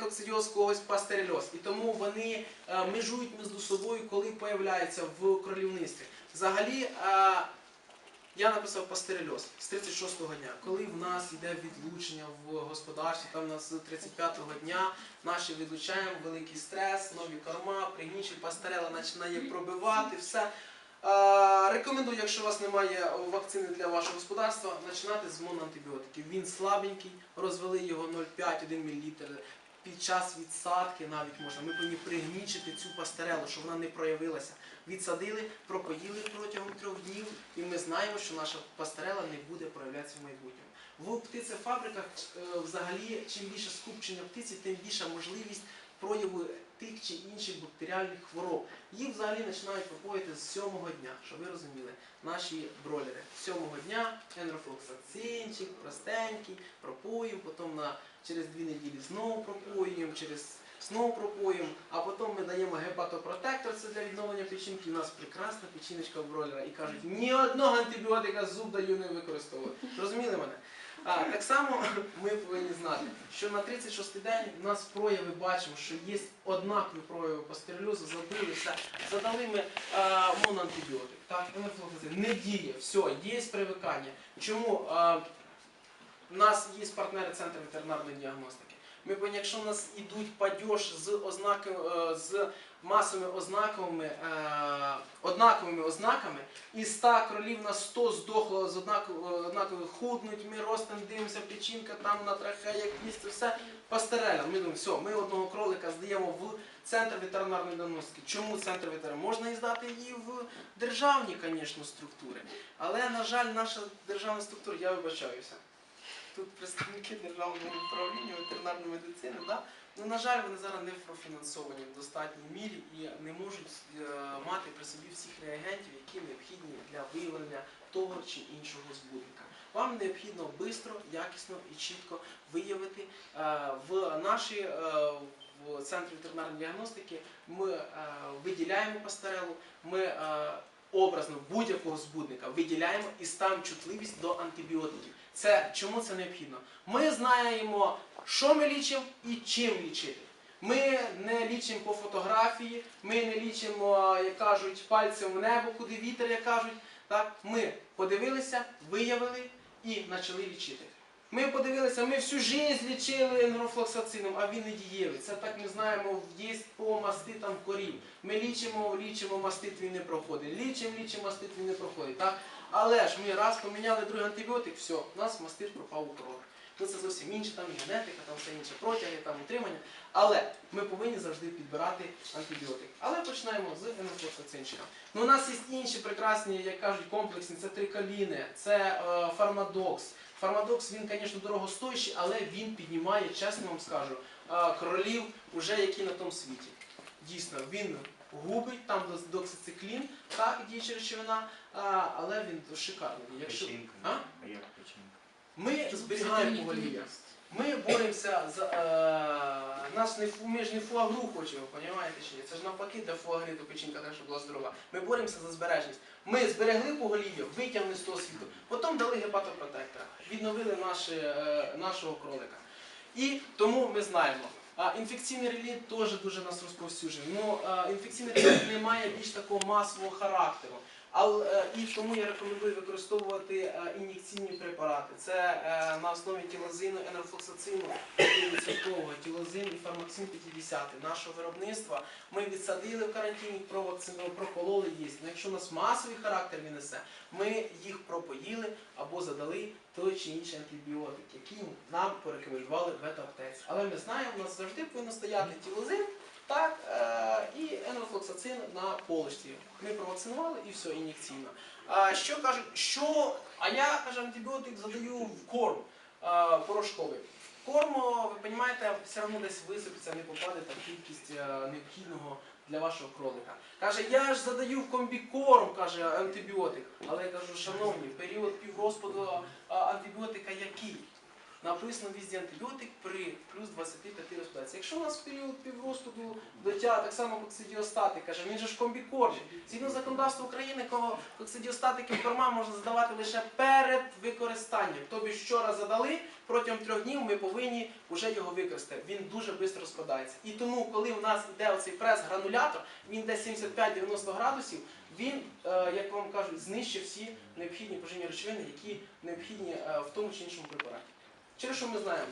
коксидіоз, когось пастерельоз. І тому вони е, межують між собою, коли появляються в кролівництві. Взагалі, е, я написав пастерельоз з 36-го дня. Коли в нас йде відлучення в господарстві, там у нас з 35-го дня наші відлучаємо, великий стрес, нові корма, пригнічі, пастерела починає пробивати, все. Е, Рекомендую, якщо у вас немає вакцини для вашого господарства, починати з моноантибіотиків. Він слабенький, розвели його 0,5-1 мл. Під час відсадки навіть можна. Ми повинні пригнічити цю пастерелу, щоб вона не проявилася. Відсадили, пропоїли протягом трьох днів, і ми знаємо, що наша пастерела не буде проявлятися в майбутньому. В птицефабриках е, взагалі, чим більше скупчення птиці, тим більша можливість прояву тих чи інших бактеріальних хвороб. Їх взагалі починають пропоїти з сьомого дня, щоб ви розуміли, наші бройлери. З сьомого дня енрофлоксацинчик, простенький, пропоїмо, потім на, через дві неділі знову пропоюємо, через знову пропоїмо, а потім ми даємо гепатопротектор, це для відновлення печінки. У нас прекрасна печіночка в бройлера. І кажуть, ні одного антибіотика зуб даю не використовую. Зрозуміли мене? А, так само ми повинні знати, що на 36 день в нас прояви бачимо, що є однакові прояви пастерельозу, забилися, задали ми а, моноантибіотик. Так, енерфлоксацин не діє, все, є привикання. Чому? А, в нас є партнери Центру ветеринарної діагностики. Ми повинні, якщо у нас ідуть падьош з ознаками, з масовими ознаками, е, однаковими ознаками, і 100 кролів на 100 здохло з однаково, однаково худнуть, ми ростем дивимося, печінка там на трахеях, місце, все пастереля. Ми думаємо, все, ми одного кролика здаємо в центр ветеринарної діагностики. Чому центр ветеринарної? Можна і здати її в державні, звісно, структури. Але, на жаль, наша державна структура, я вибачаюся. Тут представники державного управління ветеринарної медицини, да? ну, на жаль, вони зараз не профінансовані в достатній мірі і не можуть е, мати при собі всіх реагентів, які необхідні для виявлення того чи іншого збудника. Вам необхідно швидко, якісно і чітко виявити е, в нашій е, в центрі ветеринарної діагностики. Ми е, виділяємо пастерелу, ми е, образно будь-якого збудника виділяємо і ставимо чутливість до антибіотиків. Це чому це необхідно? Ми знаємо, що ми лічимо і чим лічити. Ми не лічимо по фотографії, ми не лічимо, як кажуть, пальцем в небо, куди вітер, як кажуть. Так? Ми подивилися, виявили і почали лічити. Ми подивилися, ми всю життя лічили енрофлоксацином, а він не дієвий. Це так ми знаємо, є по маститам корінь. Ми лічимо, лічимо, мастит він не проходить. Лічимо, лічимо, мастит він не проходить. Так? Але ж ми раз поміняли другий антибіотик, все, у нас мастит пропав у кров. Ну це зовсім інше, там і генетика, там все інше протяги, там утримання. Але ми повинні завжди підбирати антибіотик. Але починаємо з енрофлоксацинчика. Ну, у нас є інші прекрасні, як кажуть, комплексні, це трикаліни, це е, фармадокс. Фармадокс, він, звісно, дорогостоящий, але він піднімає, чесно вам скажу, е, кролів, уже які на тому світі. Дійсно, він губить, там доксициклін, так, діюча речовина, а, але він шикарний. Якщо... Печінка. А? А як печінка? Ми зберігаємо поголів'я. Ми боремося за е, нас не ми ж не фуагру хочемо, розумієте чи ні? Це ж навпаки для фуагри, то печінка треба, щоб була здорова. Ми боремося за збережність. Ми зберегли поголів'я, витягнули з того світу, потім дали гепатопротектора, відновили наші, е, нашого кролика. І тому ми знаємо. А інфекційний реліт теж дуже нас розповсюджений. Ну, інфекційний реліт не має більш такого масового характеру. Е, і тому я рекомендую використовувати е, ін'єкційні препарати. Це е, на основі тілозину, енерфлоксацину, 5%, тілозин і фармаксин 50 нашого виробництва. Ми відсадили в карантині, провакцину, прокололи їсть. Ну, якщо у нас масовий характер він несе, ми їх пропоїли або задали той чи інший антибіотик, який нам порекомендували в ветоаптеці. Але ми знаємо, у нас завжди повинно стояти тілозин. Так, е, і енрофлоксацин на полочці. Ми провакцинували і все, ін'єкційно. А що кажуть, що. А я каже, антибіотик задаю в корм е, порошковий. Корм, ви розумієте, все одно десь висипеться, не попаде та кількість е, необхідного для вашого кролика. Каже, я ж задаю в комбікорм, каже антибіотик. Але я кажу, шановні, період піврозпаду антибіотика який? Написано візді антибіотик при плюс 25 респірації. Якщо у нас в період піврозкладу дитя, так само коксидіостати, каже, він же ж комбікорм. Згідно законодавства України, кого коксидіостатики корма можна здавати лише перед використанням. Тобі щора задали, протягом трьох днів ми повинні вже його використати. Він дуже швидко розпадається. І тому, коли у нас йде оцей прес-гранулятор, він йде 75-90 градусів, він, е, як вам кажуть, знищить всі необхідні поживні речовини, які необхідні е, в тому чи іншому препараті. Через що ми знаємо?